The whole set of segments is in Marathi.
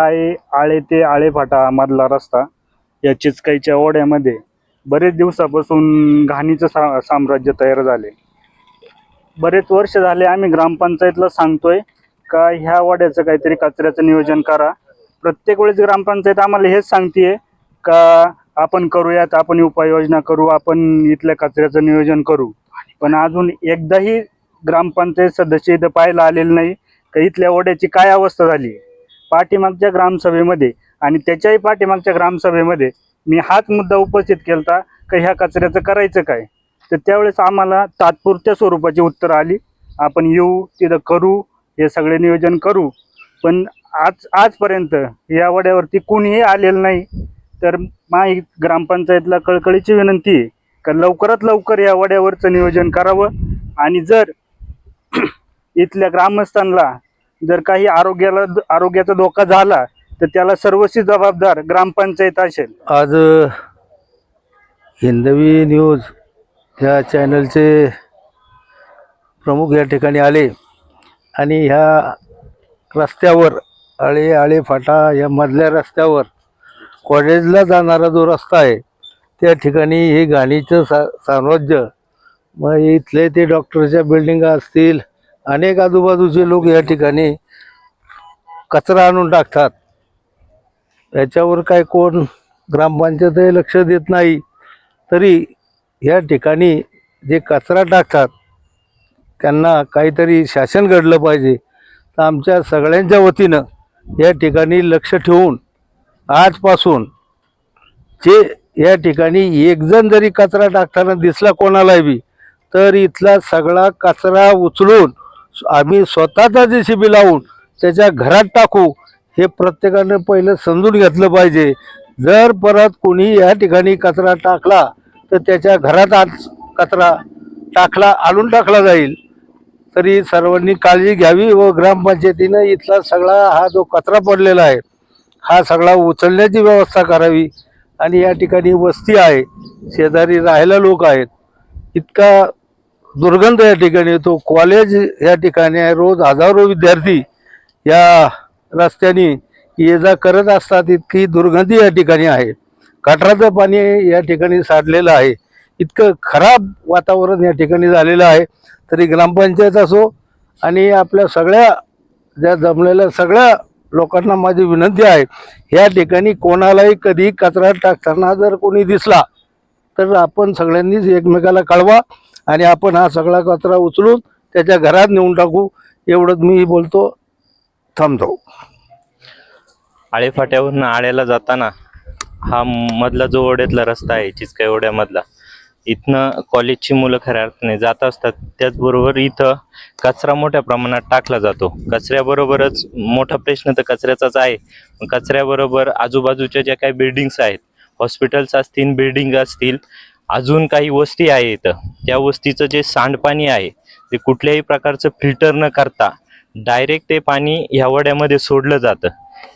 आहे आळे ते आळे फाटा मधला रस्ता या चिचकाईच्या ओढ्यामध्ये बरेच दिवसापासून घाणीचं सा साम्राज्य तयार झाले. बरेच वर्ष झाले आम्ही ग्रामपंचायतला सांगतोय का ह्या वाड्याचं काहीतरी कचऱ्याचं नियोजन करा. प्रत्येक वेळेस ग्रामपंचायत आम्हाला हेच सांगते का आपण करूयात आपण उपाययोजना करू आपण इथल्या कचऱ्याचं नियोजन करू. पण अजून एकदाही ग्रामपंचायत सदस्य इथं पाहायला आलेलं नाही का इथल्या ओढ्याची काय अवस्था झाली पाठीमागच्या ग्रामसभेमध्ये आणि त्याच्याही पाठीमागच्या ग्रामसभेमध्ये मी हाच मुद्दा उपस्थित केला होता का ह्या कचऱ्याचं करायचं काय? तर त्यावेळेस आम्हाला तात्पुरत्या स्वरूपाची उत्तरं आली. आपण येऊ तिथं करू हे सगळे नियोजन करू. पण आज आजपर्यंत या वड्यावरती कुणीही आलेलं नाही. तर माई ग्रामपंचायतला कळकळीची विनंती आहे का लवकरात लवकर या वड्यावरचं नियोजन करावं. आणि जर इथल्या ग्रामस्थांना जर काही आरोग्याला आरोग्याचा धोका झाला तर त्याला सर्वस्वी जबाबदार ग्रामपंचायत असेल. आज हिंदवी न्यूज ह्या चॅनलचे प्रमुख या ठिकाणी आले आणि ह्या रस्त्यावर आळे आळे फाटा या मधल्या रस्त्यावर कॉलेजला जाणारा जो रस्ता आहे त्या ठिकाणी हे गाणीचं सा साम्राज्य मग इथले ते डॉक्टरच्या बिल्डिंगा असतील अनेक आजूबाजूचे लोक या ठिकाणी कचरा आणून टाकतात. याच्यावर काय कोण ग्रामपंचायतही लक्ष देत नाही तरी या ठिकाणी जे कचरा टाकतात त्यांना काहीतरी शासन घडलं पाहिजे. तर आमच्या सगळ्यांच्या वतीनं या ठिकाणी लक्ष ठेवून आजपासून जे या ठिकाणी एकजण जरी कचरा टाकताना दिसला कोणालाही बी तर इथला सगळा कचरा उचलून आम्ही स्वतःचा जे शिबी लावून त्याच्या घरात टाकू हे प्रत्येकानं पहिलं समजून घेतलं पाहिजे. जर परत कोणी या ठिकाणी कचरा टाकला तर त्याच्या घरात आज कचरा टाकला आणून टाकला जाईल. तरी सर्वांनी काळजी घ्यावी व ग्रामपंचायतीनं इथला सगळा हा जो कचरा पडलेला आहे हा सगळा उचलण्याची व्यवस्था करावी. आणि या ठिकाणी वस्ती आहे शेजारी राहायला लोक आहेत. इतका दुर्गंध या ठिकाणी येतो. कॉलेज या ठिकाणी आहे. रोज हजारो विद्यार्थी या रस्त्याने ये जा करत असतात. इतकी दुर्गंधी या ठिकाणी आहे. गटाराचं पाणी या ठिकाणी साठलेलं आहे. इतकं खराब वातावरण या ठिकाणी झालेलं आहे. तरी ग्रामपंचायत असो आणि आपल्या सगळ्या ज्या जमलेल्या सगळ्या लोकांना माझी विनंती आहे या ठिकाणी कोणालाही कधी कचरा टाकताना जर कोणी दिसला तर आपण सगळ्यांनीच एकमेकाला कळवा. आणि आपण हा सगळा कचरा उचलून त्याच्या घरात नेऊन टाकू. एवढंच मी बोलतो. थांबतो. आळेफाट्यावरून आळ्याला जाताना हा मधला जो ओढ्यातला रस्ता आहे चिचकाई ओढ्यामधला इथनं कॉलेजची मुलं खऱ्या अर्थाने जात असतात. त्याचबरोबर इथं कचरा मोठ्या प्रमाणात टाकला जातो. कचऱ्याबरोबरच मोठा प्रश्न तर कचऱ्याचाच आहे. कचऱ्याबरोबर आजूबाजूच्या ज्या काही बिल्डिंग्स आहेत हॉस्पिटल्स असतील बिल्डिंग असतील अजून काही वस्ती आहे इथं त्या वस्तीचं जे सांडपाणी आहे ते कुठल्याही प्रकारचं फिल्टर न करता डायरेक्ट ते पाणी ह्या वड्यामध्ये सोडलं जातं.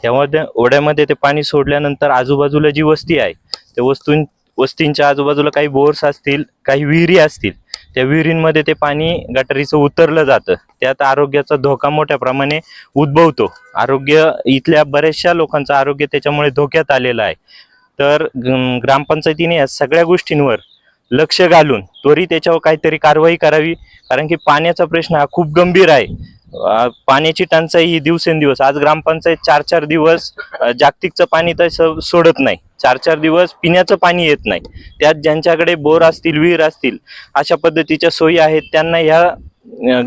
त्यामध्ये ओढ्यामध्ये ते पाणी सोडल्यानंतर आजूबाजूला जी वस्ती आहे त्या वस्तूं वस्तींच्या आजूबाजूला काही बोर्स असतील काही विहिरी असतील त्या विहिरींमध्ये ते पाणी गटारीचं उतरलं जातं. त्यात आरोग्याचा धोका मोठ्या प्रमाणे उद्भवतो. आरोग्य इथल्या बऱ्याचशा लोकांचं आरोग्य त्याच्यामुळे धोक्यात आलेलं आहे. तर ग्रामपंचायतीने या सगळ्या गोष्टींवर लक्ष घालून त्वरित त्याच्यावर काहीतरी कारवाई करावी. कारण की पाण्याचा प्रश्न हा खूप गंभीर आहे. पाण्याची टंचाई ही दिवसेंदिवस आज ग्रामपंचायत चार चार दिवस जागतिकचं पाणी तर सोडत नाही. चार चार दिवस पिण्याचं पाणी येत नाही. त्यात ज्यांच्याकडे बोर असतील विहीर असतील अशा पद्धतीच्या सोयी आहेत त्यांना ह्या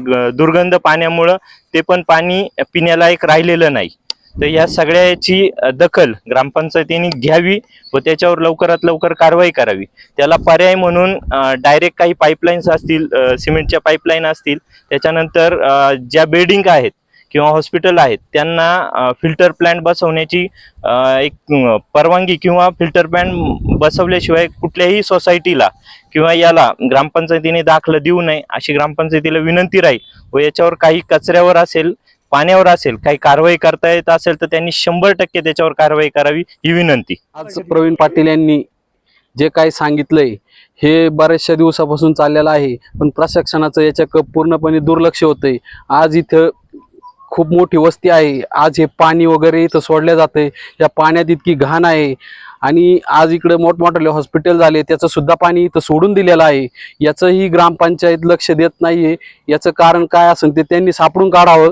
ग- दुर्गंध पाण्यामुळं ते पण पाणी पिण्यालायक राहिलेलं नाही. तर या सगळ्याची दखल ग्रामपंचायतीने घ्यावी व त्याच्यावर लवकरात लवकर कारवाई करावी. त्याला पर्याय म्हणून डायरेक्ट काही पाईपलाईन्स असतील सिमेंटच्या पाईपलाईन असतील त्याच्यानंतर ज्या बिल्डिंग आहेत किंवा हॉस्पिटल आहेत त्यांना फिल्टर प्लॅन्ट बसवण्याची एक परवानगी किंवा फिल्टर प्लॅन्ट बसवल्याशिवाय कुठल्याही सोसायटीला किंवा याला ग्रामपंचायतीने दाखलं देऊ नये अशी ग्रामपंचायतीला विनंती राहील व याच्यावर काही कचऱ्यावर असेल पाण्यावर असेल काही कारवाई करता येत असेल तर त्यांनी शंभर टक्के त्याच्यावर कारवाई करावी ही विनंती. आज प्रवीण पाटील यांनी जे काही सांगितलंय हे बऱ्याचशा दिवसापासून चाललेलं आहे पण प्रशासनाचं याच्या पूर्णपणे दुर्लक्ष होतंय. आज इथं खूप मोठी वस्ती आहे. आज हे पाणी वगैरे इथं सोडलं जातंय. या पाण्यात इतकी घाण आहे. आणि आज इकडे मोठमोठाले हॉस्पिटल झाले त्याचं सुद्धा पाणी इथं सोडून दिलेलं आहे. याचंही ग्रामपंचायत लक्ष देत नाहीये. याचं कारण काय असेल ते त्यांनी सापडून काढावं.